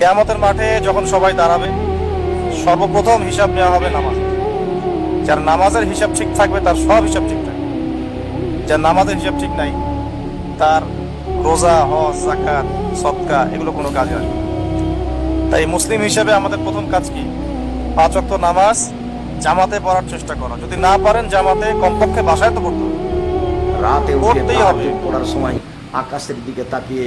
কেয়ামতের মাঠে যখন সবাই দাঁড়াবে সর্বপ্রথম হিসাব নেওয়া হবে নামাজ। যার নামাজের হিসাব ঠিক থাকবে তার সব হিসাব ঠিক থাকবে। যার নামাজের হিসাব ঠিক নাই তার রোজা হজ জাকাত সৎকা এগুলো কোনো কাজে আসবে তাই মুসলিম হিসেবে আমাদের প্রথম কাজ কি? পাঁচ ওয়াক্ত নামাজ জামাতে পড়ার চেষ্টা করা। যদি না পারেন জামাতে কমপক্ষে বাসায় তো পড়তে রাতে উঠে পড়তেই হবে। তাহাজ্জুদ পড়ার সময় আকাশের দিকে তাকিয়ে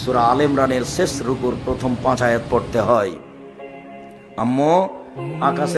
সূরা আল ইমরানের শেষ রুকুর প্রথম পাঁচ আয়াত পড়তে হয়। আম্মো আকাশে